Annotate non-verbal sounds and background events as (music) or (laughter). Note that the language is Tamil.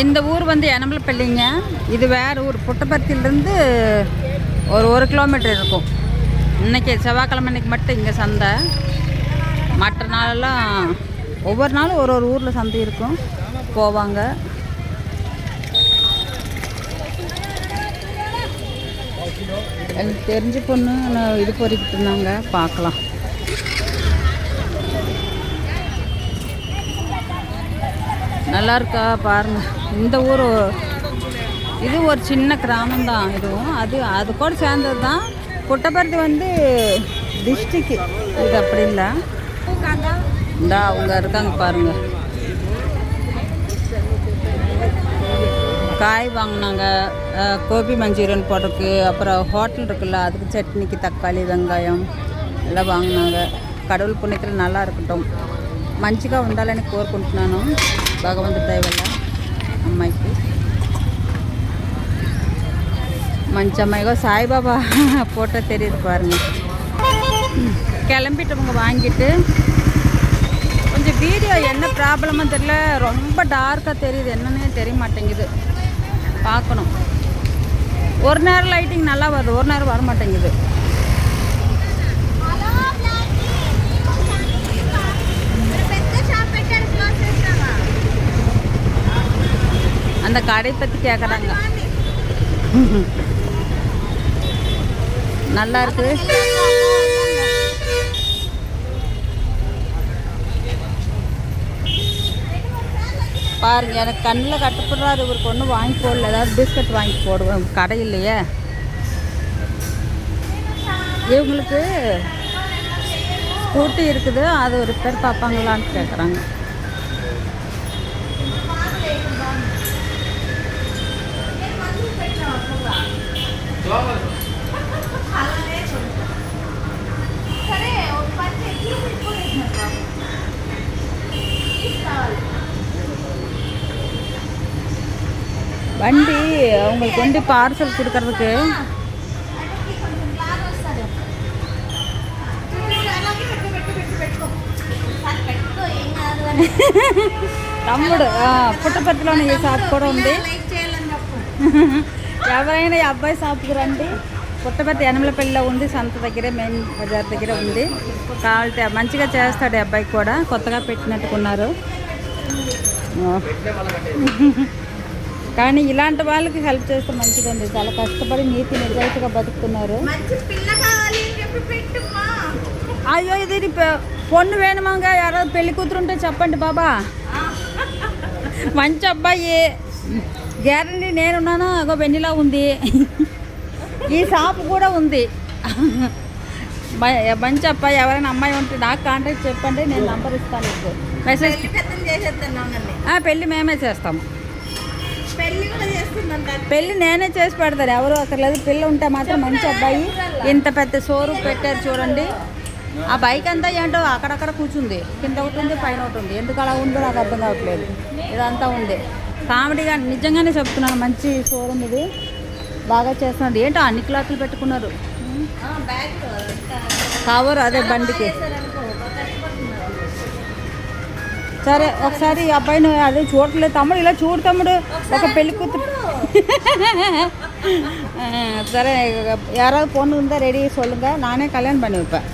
இந்த ஊர் வந்து எனம்பலப்பள்ளிங்க இது வேறு ஊர். புட்டபர்த்தியிலேருந்து ஒரு ஒரு கிலோமீட்டர் இருக்கும். இன்னைக்கு செவ்வாய்க்கிழமை இன்றைக்கி மட்டும் இங்கே சந்தை. மற்ற நாளெல்லாம் ஒவ்வொரு நாளும் ஒரு ஒரு ஊரில் சந்தை இருக்கும். போவாங்க. எனக்கு தெரிஞ்ச பொண்ணு நான் இது பொறிக்கிட்டு இருந்தாங்க. பார்க்கலாம். நல்லா இருக்கா? பாருங்கள் இந்த ஊர் இது ஒரு சின்ன கிராமம் தான் இதுவும் அது அது கூட சேர்ந்தது தான் புட்டபர்த்தி வந்து டிஸ்ட்ரிக்கு இது அப்படி இல்லை இந்தா அவங்க இருக்காங்க பாருங்க காய் வாங்கினாங்க அஹ், கோபி மஞ்சூரியன் போடுறதுக்கு அப்புறம் ஹோட்டல் இருக்குல்ல அதுக்கு சட்னிக்கு தக்காளி வெங்காயம் எல்லாம் வாங்கினாங்க கடவுள் புண்ணியத்தில் நல்லா இருக்கட்டும் మంచిగా ఉండాలని కోరుకుంటున్నాను భగవంతుడి దయ వల్ల అమ్మాయికి మంచి அம்மாய்கோ சாய்பாபா போட்டோ தெரியுது பாருங்க கிளம்பிட்டவங்க வாங்கிட்டு கொஞ்சம் வீடியோ என்ன ப்ராப்ளமோ தெரியல ரொம்ப டார்க்காக தெரியுது என்னன்னே தெரிய மாட்டேங்குது பார்க்கணும் ஒரு நேரம் லைட்டிங் நல்லா வருது ஒரு நேரம் வர மாட்டேங்குது அந்த கடை பற்றி கேட்குறாங்க நல்லா இருக்கு. பாருங்க எனக்கு கண்ணில் கட்டுப்படுறாரு இவருக்கு ஒன்றும் வாங்கி போடல. ஏதாவது பிஸ்கட் வாங்கி போடுவேன். கடை இல்லையே. இவங்களுக்கு ஸ்கூட்டி இருக்குது. அது ரிப்பேர் பார்ப்பாங்களான்னு கேட்குறாங்க வண்டி அவங்களுக்கு வந்து பார்சல் கொடுக்கறதுக்கு తమ్ముడు ఆ, పుట్టపర్తిలోనే ఈ షాప్ కూడా ఉంది ఎవరైనా ఈ అబ్బాయి షాప్కి రండి. పుట్టపర్తి యనమలపల్లిలో ఉంది సంత దగ్గరే మెయిన్ బజార్ దగ్గర ఉంది. కావాలంటే మంచిగా చేస్తాడు ఈ అబ్బాయి కూడా కొత్తగా పెట్టినట్టుకున్నారు. కానీ ఇలాంటి వాళ్ళకి హెల్ప్ చేస్తే మంచిదండి. చాలా కష్టపడి నీతి నిజాయితీగా బతుకుతున్నారు. అయ్యో ఇది పొన్ను వేణుమంగా ఎవరో పెళ్ళి కూతురుంటే చెప్పండి బాబా. మంచి అబ్బాయి. గ్యారంటీ నేనున్నాను? అగో వెన్నెలా ఉంది. ఈ షాప్ కూడా ఉంది. మంచి అబ్బాయి ఎవరైనా అమ్మాయి ఉంటే నాకు కాంటాక్ట్ చెప్పండి నేను నంబర్ ఇస్తాను మీకు. మెసేజ్ పెళ్ళి మేమే చేస్తాము. పెళ్ళి నేనే చేసి పెడతాను. ఎవరు అక్కర్లేదు. పిల్ల ఉంటే మాత్రం మంచి అబ్బాయి. ఇంత పెద్ద షోరూమ్ పెట్టారు చూడండి. ఆ బైక్ అంతా ఏంటో అక్కడక్కడ కూర్చుంది. కింద ఒకటి ఉంది పైన ఒకటి ఉంది. ఎందుకు అలా ఉందో నాకు అర్థం కావట్లేదు. ఇదంతా ఉంది. కామెడీగా నిజంగానే చెప్తున్నాను మంచి షోరూమ్ ఇది బాగా చేస్తున్నారు ఏంటో అన్ని క్లాతులు పెట్టుకున్నారు బ్యాగ్ కవర్ అదే బండికి సరే ఒకసారి ఈ అబ్బాయిని అదే చూడట్లేదు తమ్ముడు ఇలా చూడు తమ్ముడు ఒక పెళ్లి కూతురు (laughs) ஆ, சரி யாராவது பொண்ணு இருந்தால் ரெடி சொல்லுங்கள் நானே கல்யாணம் பண்ணி வைப்பேன்